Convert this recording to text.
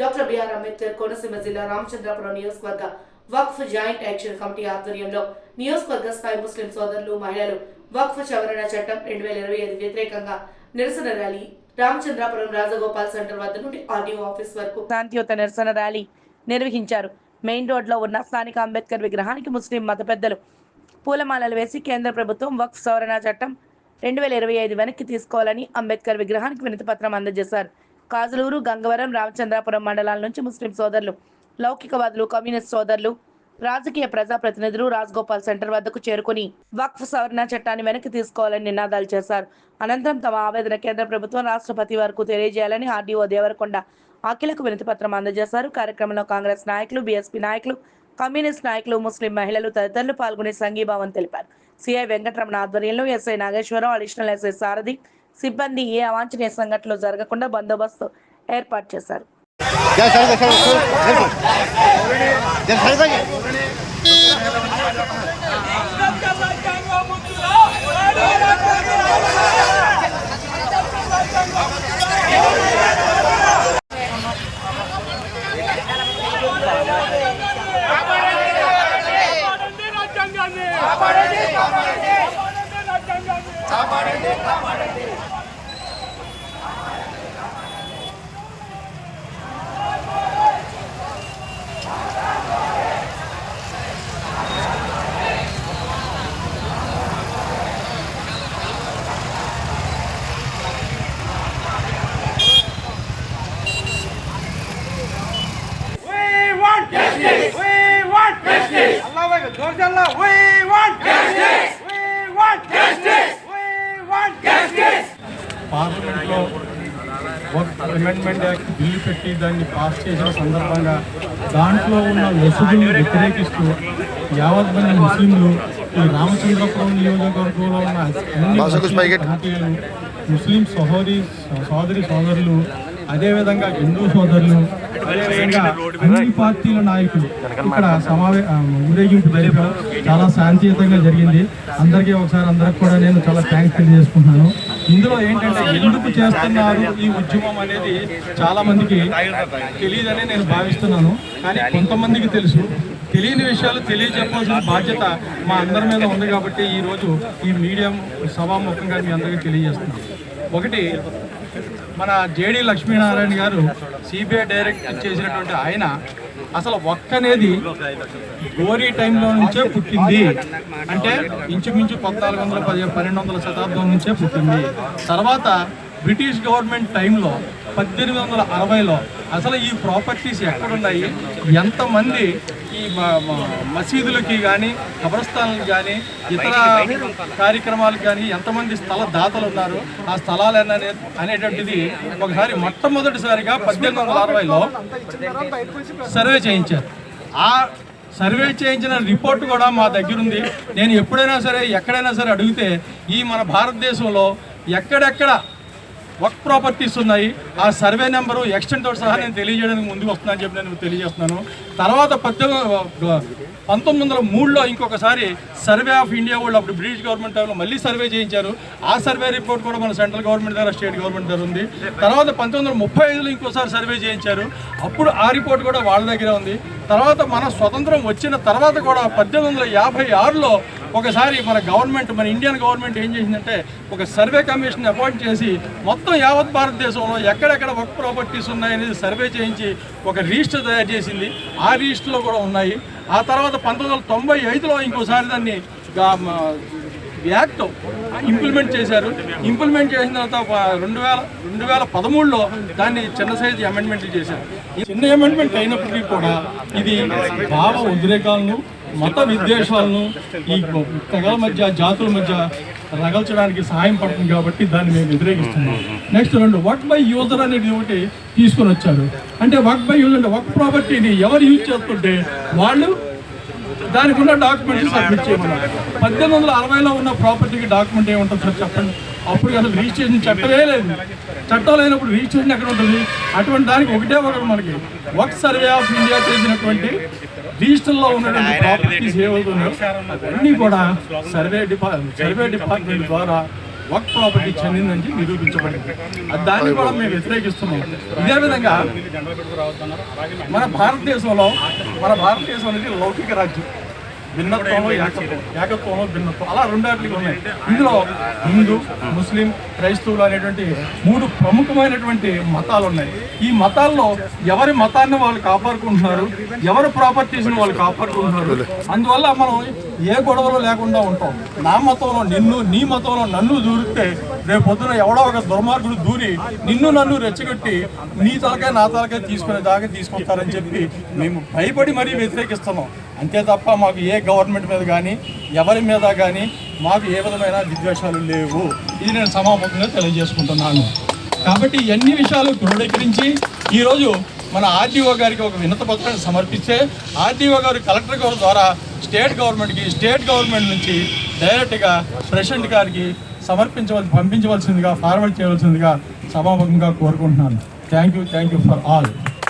Doctor BR Ambedkar Konaseema జిల్లా రామచంద్రాపురం నియోజకవర్గ వక్ఫ్ joint action committee ఆధ్వర్యంలో నియోజకవర్గ స్థాయి ముస్లిం సోదరులు మహిళలు వక్ఫ్ సవరణ చట్టం రెండు వేల ఇరవై ఐదు వ్యతిరేకంగా నిరసన ర్యాలీ రామచంద్రాపురం రాజగోపాల్ సెంటర్ వద్ద నుండి ఆర్డీఓ ఆఫీస్ వరకు శాంతియుత నిరసన ర్యాలీ నిర్వహించారు. మెయిన్ రోడ్లో ఉన్న స్థానిక అంబేద్కర్ విగ్రహానికి ముస్లిం మత పెద్దలు పూలమాలలు వేసి కేంద్ర ప్రభుత్వం వక్ఫ్ సవరణ చట్టం రెండు వేల ఇరవై ఐదు వెనక్కి తీసుకోవాలని అంబేద్కర్ విగ్రహానికి వినతి పత్రం అందజేశారు. కాజులూరు గంగవరం రామచంద్రాపురం మండలాల నుంచి ముస్లిం సోదరులు లౌకికవాదులు కమ్యూనిస్ట్ సోదరులు రాజకీయ ప్రజాప్రతినిధులు రాజగోపాల్ సెంటర్ వద్దకు చేరుకుని వక్ఫ్ సవరణ చట్టాన్ని వెనక్కి తీసుకోవాలని నినాదాలు చేశారు. అనంతరం తమ ఆవేదన కేంద్ర ప్రభుత్వం రాష్ట్రపతి వరకు తెలియజేయాలని ఆర్డీఓ దేవరకొండ అఖిలకు వినతి పత్రం అందజేశారు. కార్యక్రమంలో కాంగ్రెస్ నాయకులు బీఎస్పీ నాయకులు కమ్యూనిస్ట్ నాయకులు ముస్లిం మహిళలు తదితరులు పాల్గొని సంఘీభావం తెలిపారు. సిఐ వెంకటరమణ ఆధ్వర్యంలో SI Nageswara Rao additional SI Sarathi సిబ్బంది ఏ అవాంఛనీయ సంఘటనలు జరగకుండా బందోబస్తు ఏర్పాటు చేశారు. కాపాడండి కాపాడండి. కాపాడండి కాపాడండి. అమెండ్మెంట్ యాక్ట్ బిల్లు పెట్టి దాన్ని పాస్ చేసిన సందర్భంగా దాంట్లో ఉన్న లొసుగులను వ్యతిరేకిస్తూ యావత్ మంది ముస్లింలు ఈ రామచంద్రపురం నియోజకవర్గంలో ఉన్న అన్ని పార్టీలు ముస్లిం సహోదరి సోదరి సోదరులు అదేవిధంగా హిందూ సోదరులు అదేవిధంగా అన్ని పార్టీల నాయకులు ఇక్కడ సమావే ఊరేగింపు జరిపారు. చాలా శాంతియుతంగా జరిగింది. అందరికీ ఒకసారి అందరికి కూడా నేను చాలా థ్యాంక్స్ తెలియజేసుకుంటున్నాను. ఇందులో ఏంటంటే ఎందుకు చేస్తున్నారు ఈ ఉద్యమం అనేది చాలా మందికి తెలియదని నేను భావిస్తున్నాను. కానీ కొంతమందికి తెలుసు. తెలియని విషయాలు తెలియజెప్పాల్సిన బాధ్యత మా అందరి మీద ఉంది కాబట్టి ఈ రోజు ఈ మీడియం సభాముఖంగా మీ అందరికీ తెలియజేస్తున్నాను. ఒకటి మన జేడి లక్ష్మీనారాయణ గారు సిబిఐ డైరెక్ట్ చేసినటువంటి ఆయన అసలు ఒక్కనేది గోరీ టైంలో నుంచే పుట్టింది. అంటే ఇంచుమించు పద్నాలుగు వందల పది పన్నెండు వందల శతాబ్దం నుంచే పుట్టింది. తర్వాత బ్రిటిష్ గవర్నమెంట్ టైంలో పద్దెనిమిది వందల అరవైలో అసలు ఈ ప్రాపర్టీస్ ఎక్కడున్నాయి? ఎంతమంది ఈ మసీదులకి కానీ కబ్రస్థానాలకు కానీ ఇతర కార్యక్రమాలకు కానీ ఎంతమంది స్థల దాతలు ఉన్నారు? ఆ స్థలాలు అనే అనేటువంటిది ఒకసారి మొట్టమొదటిసారిగా పద్దెనిమిది వందల అరవైలో సర్వే చేయించారు. ఆ సర్వే చేయించిన రిపోర్ట్ కూడా మా దగ్గర ఉంది నేను ఎప్పుడైనా సరే ఎక్కడైనా సరే అడిగితే ఈ మన భారతదేశంలో ఎక్కడెక్కడ వర్క్ ప్రాపర్టీస్ ఉన్నాయి. ఆ సర్వే నెంబరు ఎక్స్టెంట్తో సహా నేను తెలియజేయడానికి ముందుకు వస్తున్నానని చెప్పి నేను తెలియజేస్తున్నాను. తర్వాత పద్దెనిమిది పంతొమ్మిది వందల మూడులో ఇంకొకసారి సర్వే ఆఫ్ ఇండియా వాళ్ళు అప్పుడు బ్రిటిష్ గవర్నమెంట్ టైంలో మళ్ళీ సర్వే చేయించారు. ఆ సర్వే రిపోర్ట్ కూడా మన సెంట్రల్ గవర్నమెంట్ దగ్గర స్టేట్ గవర్నమెంట్ దగ్గర ఉంది. తర్వాత పంతొమ్మిది వందల ముప్పై ఐదులో ఇంకోసారి సర్వే చేయించారు. అప్పుడు ఆ రిపోర్ట్ కూడా వాళ్ళ దగ్గర ఉంది. తర్వాత మన స్వతంత్రం వచ్చిన తర్వాత కూడా పద్దెనిమిది వందల యాభై ఆరులో ఒకసారి మన గవర్నమెంట్ మన ఇండియన్ గవర్నమెంట్ ఏం చేసిందంటే ఒక సర్వే కమిషన్ అపాయింట్ చేసి మొత్తం యావత్ భారతదేశంలో ఎక్కడెక్కడ వర్క్ ప్రాపర్టీస్ ఉన్నాయనేది సర్వే చేయించి ఒక రిజిస్టర్ తయారు చేసింది. ఆ రిజిస్టర్లో కూడా ఉన్నాయి. ఆ తర్వాత పంతొమ్మిది వందల తొంభై ఐదులో ఇంకోసారి దాన్ని యాక్ట్ ఇంప్లిమెంట్ చేశారు. ఇంప్లిమెంట్ చేసిన తర్వాత రెండు వేల రెండు వేల పదమూడులో దాన్ని చిన్న సైజు అమెండ్మెంట్లు చేశారు. ఈ చిన్న అమెండ్మెంట్ అయినప్పటికీ కూడా ఇది భావ ఉద్రేకాలను మత విద్వేషాలను ఈ తెగల మధ్య జాతుల మధ్య రగల్చడానికి సహాయం పడుతుంది కాబట్టి దాన్ని మేము వ్యతిరేకిస్తున్నాం. నెక్స్ట్ రెండు వర్క్ బై యూజర్ అనేది ఒకటి తీసుకొని వచ్చారు. అంటే వర్క్ బై యూజర్ అంటే వర్క్ ప్రాపర్టీని ఎవరు యూజ్ చేస్తుంటే వాళ్ళు దానికి ఉన్న డాక్యుమెంట్స్ సబ్మిట్ చేయమన్నారు. పద్దెనిమిది వందల అరవైలో ఉన్న ప్రాపర్టీకి డాక్యుమెంట్ ఏముంటుంది సార్ చెప్పండి. అప్పుడు అసలు రిజిస్ట్రేషన్ చట్టమే లేదు. చట్టం లేనప్పుడు రిజిస్ట్రేషన్ ఎక్కడ ఉంటుంది? అటువంటి దానికి ఒకటే ఒకటి మనకి. వర్క్ సర్వే ఆఫ్ ఇండియా చేసినటువంటి రిజిస్టర్లో ఉన్నటువంటి ప్రాపర్టీస్ ఏవైతున్నాయో అవన్నీ కూడా సర్వే డిపా సర్వే డిపార్ట్మెంట్ ద్వారా వర్క్ ప్రాపర్టీ చెందిందని నిరూపించబడింది. అది దాన్ని కూడా మేము వ్యతిరేకిస్తున్నాం. ఇదే విధంగా మన భారతదేశంలో మన భారతదేశం అనేది లౌకిక రాజ్యం. భిన్నత్వంలో ఏకత్వం ఏకత్వంలో భిన్నత్వం. అలా రెండాటికి ఉన్నాయి. ఇందులో హిందూ ముస్లిం క్రైస్తవులు అనేటువంటి మూడు ప్రముఖమైనటువంటి మతాలు ఉన్నాయి. ఈ మతాల్లో ఎవరి మతాన్ని వాళ్ళు కాపాడుకుంటున్నారు? ఎవరి ప్రాపర్టీస్ని వాళ్ళు కాపాడుకుంటున్నారు? అందువల్ల మనం ఏ గొడవలు లేకుండా ఉంటాం. నా మతంలో నిన్ను నీ మతంలో నన్ను దూరితే రేపు పొద్దున ఎవడో ఒక దుర్మార్గుడు దూరి నిన్ను నన్ను రెచ్చగొట్టి నీ తలకాయ నా తలకాయ తీసుకునే దాకా తీసుకొస్తారని చెప్పి మేము భయపడి మరీ వ్యతిరేకిస్తున్నాం. అంతే తప్ప మాకు ఏ గవర్నమెంట్ మీద కానీ ఎవరి మీద కానీ మాకు ఏ విధమైన విద్వేషాలు లేవు. ఇది నేను సమాపకంగా తెలియజేసుకుంటున్నాను. కాబట్టి ఎన్ని విషయాలు క్రోడీకరించి ఈరోజు మన ఆర్డీఓ గారికి ఒక వినత పత్రాన్ని సమర్పిస్తే ఆర్డీఓ గారు కలెక్టర్ గారి ద్వారా స్టేట్ గవర్నమెంట్కి స్టేట్ గవర్నమెంట్ నుంచి డైరెక్ట్గా ప్రెసిడెంట్ గారికి సమర్పించవలసి పంపించవలసిందిగా ఫార్వర్డ్ చేయవలసిందిగా సమాపకంగా కోరుకుంటున్నాను. Thank you thank you for all.